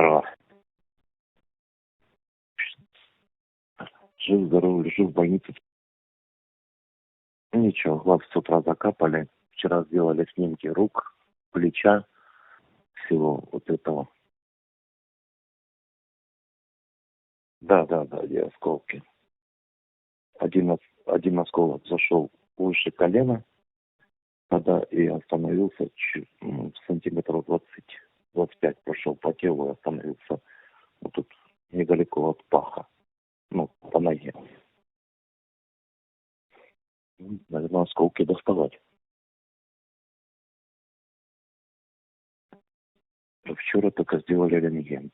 Здорово. Жив, здоров, лежу в больнице. Ничего, глаз с утра закапали. Вчера сделали снимки рук, плеча, всего вот этого. Да, да, да, где осколки. Один, один осколок зашел выше колена, тогда и остановился чуть, м, сантиметров 20, 25 прошел по телу и остановился вот тут недалеко от паха, ну, по ноге. Наверное, осколки доставать. Вчера только сделали рентген.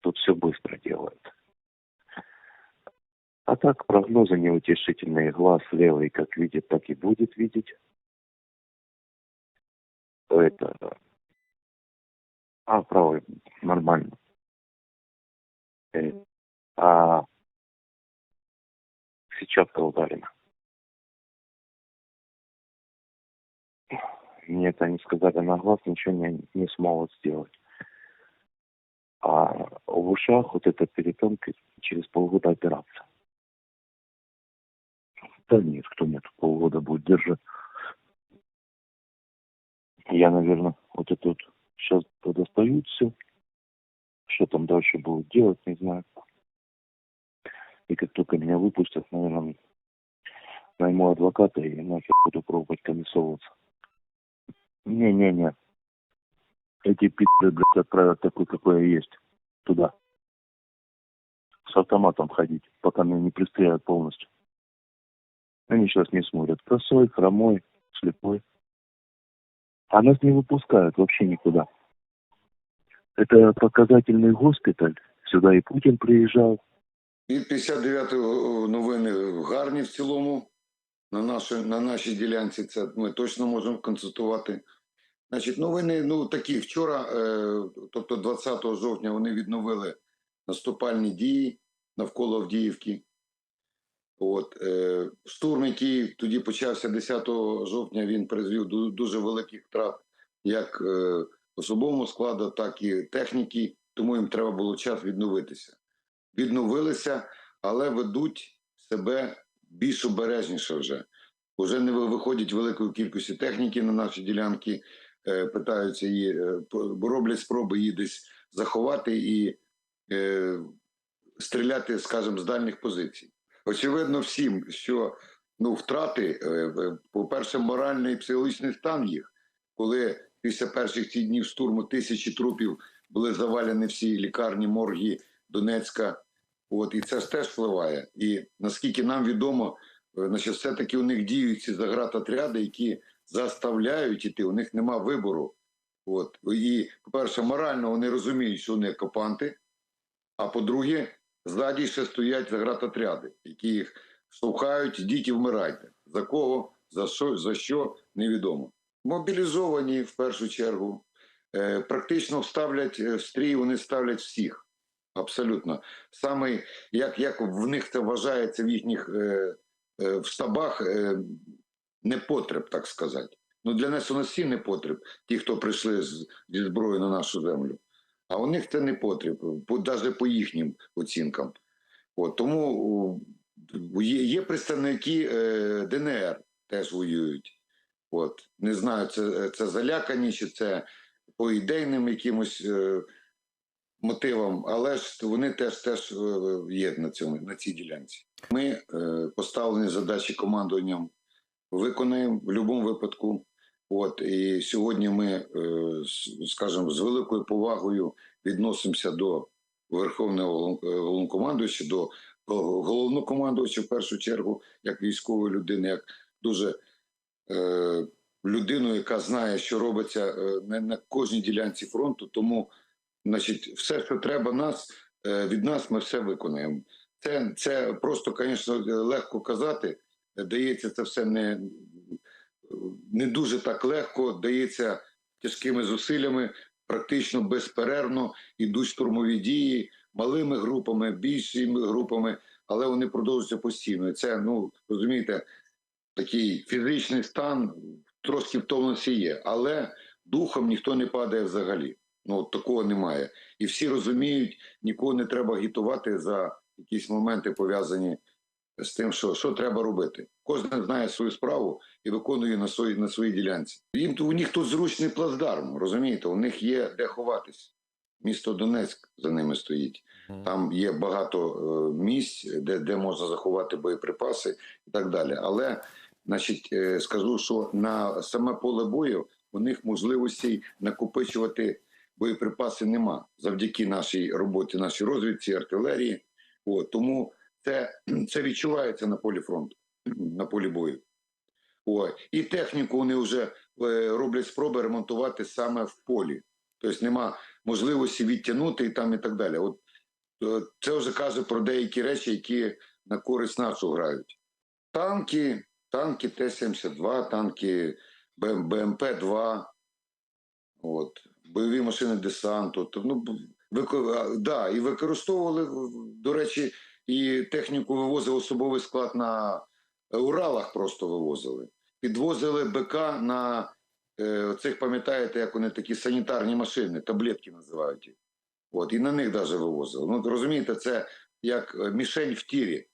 Тут все быстро делают. А так, прогнозы неутешительные. Глаз левый как видит, так и будет видеть. Это... А, правый нормально. Э, А сетчатка ударена. Мне это не сказали на глаз, ничего не, не смогут сделать. А в ушах вот эта перепонка через полгода операция. Да нет, кто нет, полгода будет держать. Я, наверное, вот это вот сейчас достают. Что там дальше будут делать, не знаю. И как только меня выпустят, наверное, найму адвоката и нахер буду пробовать комиссовываться. Не-не-не. Эти пи***ы, блядь, отправят такой, какой я есть. Туда. С автоматом ходить, пока меня не пристрелят полностью. Они сейчас не смотрят. Косой, хромой, слепой. А нас не выпускают вообще никуда. Это показательный госпиталь. Сюда и Путин приезжал. І 59 новини гарні в цілому. На, нашій, на нашій ділянці це ми точно можемо констатувати. Значить, новини ну такі. Вчора, е, тобто 20 жовтня, вони відновили наступальні дії навколо Авдіївки. От, е, штурм, який тоді почався 10 жовтня, він призвів до дуже великих втрат як е, особового складу, так і техніки, тому їм треба було час відновитися відновилися, але ведуть себе більш обережніше вже. Уже не ви- виходять великої кількості техніки на наші ділянки, е, питаються її, роблять спроби її десь заховати і стріляти, скажімо, з дальніх позицій. Очевидно всім, що ну, втрати, е, по-перше, моральний і психологічний стан їх, коли після перших ці днів штурму тисячі трупів були завалені всі лікарні, морги Донецька. От, і це ж теж впливає. І наскільки нам відомо, е, значить, все-таки у них діють ці загратотряди, які заставляють іти, у них нема вибору. От. І, по-перше, морально вони розуміють, що вони окупанти, а по-друге, ззаді ще стоять загратотряди, які їх штовхають, ідіть і вмирайте. За кого, за що, за що невідомо. Мобілізовані в першу чергу. Е, практично вставлять е, в стрій, вони ставлять всіх. Абсолютно. Саме як, як в них це вважається в їхніх е, е, в штабах е, непотреб, так сказати. Ну, для нас нас всі непотреб, ті, хто прийшли зі зброєю на нашу землю. А у них це не потріб, навіть по їхнім оцінкам. От, тому є, є представники е, ДНР теж воюють. От, не знаю, це, це залякані, чи це по ідейним якимось е, мотивам, але ж вони теж теж е, є на цьому на цій ділянці. Ми е, поставлені задачі командуванням виконаємо в будь-якому випадку. От і сьогодні ми, е, скажімо, з великою повагою відносимося до верховного е, головнокомандуюча, до гол- головнокомандувача в першу чергу, як військової людини, як дуже е, людину, яка знає, що робиться е, на, на кожній ділянці фронту. Тому, значить, все, що треба нас від нас, ми все виконаємо. Це, це просто, звісно, легко казати. Дається це все не, не дуже так легко, дається тяжкими зусиллями, практично безперервно ідуть штурмові дії малими групами, більшими групами, але вони продовжуються постійно. Це, ну розумієте, такий фізичний стан трошки втомленості є, але духом ніхто не падає взагалі. Ну от такого немає. І всі розуміють, нікого не треба агітувати за якісь моменти пов'язані з тим, що, що треба робити. Кожен знає свою справу і виконує на своїй на своїй ділянці. Їм у них тут зручний плацдарм, розумієте? У них є де ховатись. Місто Донецьк за ними стоїть. Там є багато е, місць, де, де можна заховати боєприпаси і так далі. Але, значить, е, скажу, що на саме поле бою у них можливостей накопичувати боєприпаси нема завдяки нашій роботі, нашій розвідці, артилерії. От, тому це, це відчувається на полі фронту, на полі бою. О, і техніку вони вже е, роблять спроби ремонтувати саме в полі. Тобто нема можливості відтягнути і там і так далі. От е, це вже каже про деякі речі, які на користь нашу грають. Танки, танки Т-72, танки БМП-2, от, бойові машини десанту. То, ну, а, да, і використовували, до речі, і техніку вивозив особовий склад на Уралах просто вивозили. Підвозили БК на е, цих, пам'ятаєте, як вони такі санітарні машини, таблетки називають їх. От, і на них навіть вивозили. Ну, розумієте, це як е, мішень в тірі.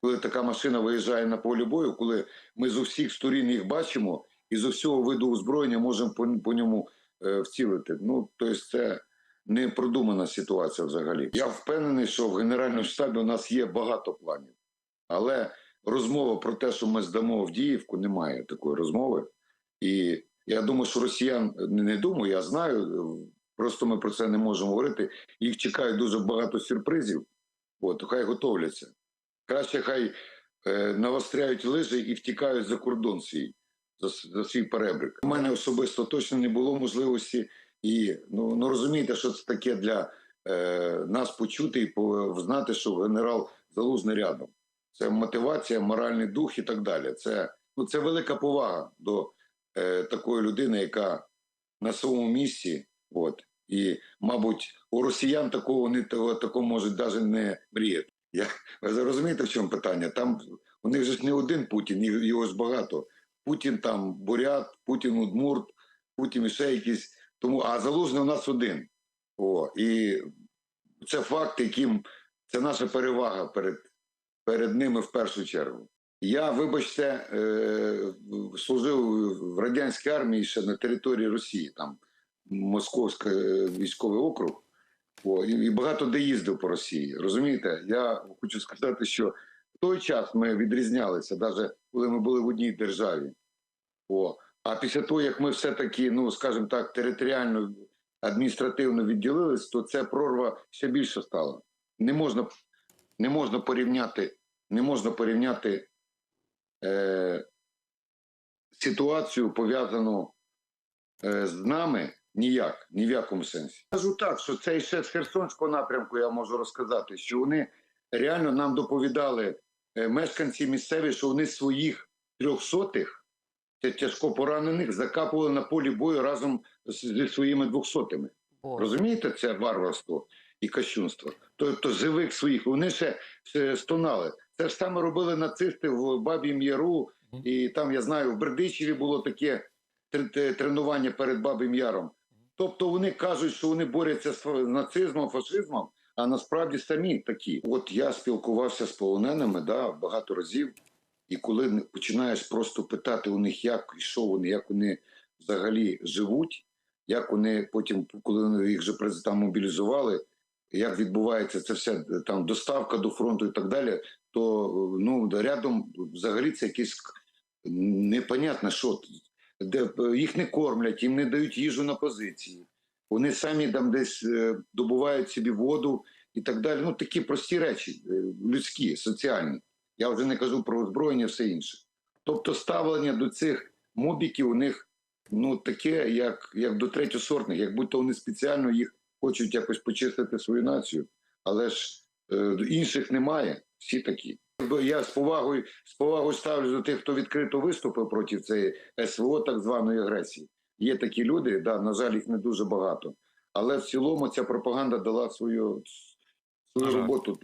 Коли така машина виїжджає на полі бою, коли ми з усіх сторін їх бачимо і з усього виду озброєння можемо по, по ньому е, вцілити. Ну, тобто це не продумана ситуація взагалі. Я впевнений, що в Генеральному штабі у нас є багато планів. Але розмова про те, що ми здамо Авдіївку, немає такої розмови. І я думаю, що росіян не думаю, я знаю. Просто ми про це не можемо говорити. Їх чекає дуже багато сюрпризів. От, хай готовляться. Краще хай е, навостряють лижі і втікають за кордон свій, за, за свій перебрик. У мене особисто точно не було можливості. І ну, ну розумієте, що це таке для е, нас почути і знати, що генерал Залужний рядом. Це мотивація, моральний дух і так далі. Це, ну, це велика повага до е, такої людини, яка на своєму місці. От. І, мабуть, у росіян такого не такого можуть навіть не мріяти. Я, ви розумієте, в чому питання? Там у них же ж не один Путін, його ж багато. Путін там бурят, Путін удмурт, Путін ще якийсь. Тому, а залужний у нас один. О, і це факт, яким це наша перевага перед, перед ними в першу чергу. Я, вибачте, е, служив в радянській армії ще на території Росії, там Московський е, військовий округ. О, і, і багато де їздив по Росії. Розумієте, я хочу сказати, що в той час ми відрізнялися, навіть коли ми були в одній державі. О, а після того, як ми все-таки, ну скажімо так, територіально адміністративно відділились, то ця прорва ще більше стала. Не можна, не можна порівняти, не можна порівняти е, ситуацію пов'язану е, з нами ніяк, ні в якому сенсі. Кажу так, що це ще з Херсонського напрямку я можу розказати, що вони реально нам доповідали е, мешканці місцеві, що вони своїх трьохсотих тяжко поранених закапували на полі бою разом зі своїми двохсотими. Розумієте, це варварство і кощунство. Тобто живих своїх вони ще, ще стонали. Це ж саме робили нацисти в Баб'їм Яру, і там я знаю, в Бердичеві було таке тренування перед Баб'їм Яром. Тобто вони кажуть, що вони борються з нацизмом, фашизмом, а насправді самі такі. От я спілкувався з полоненими да, багато разів, і коли починаєш просто питати у них, як і що вони, як вони взагалі живуть, як вони потім, коли їх же през- там мобілізували, як відбувається це все там доставка до фронту і так далі, то ну рядом взагалі це якесь непонятно, що де їх не кормлять, їм не дають їжу на позиції. Вони самі там десь е, добувають собі воду і так далі. Ну такі прості речі, е, людські, соціальні. Я вже не кажу про озброєння, все інше. Тобто, ставлення до цих мобіків у них ну таке, як, як до третьосортних, як будто вони спеціально їх хочуть якось почистити свою націю, але ж е, інших немає. Всі такі. Я з повагою з повагою ставлюсь до тих, хто відкрито виступив проти цієї СВО, так званої агресії. Є такі люди, да, на жаль, їх не дуже багато. Але в цілому ця пропаганда дала свою, свою роботу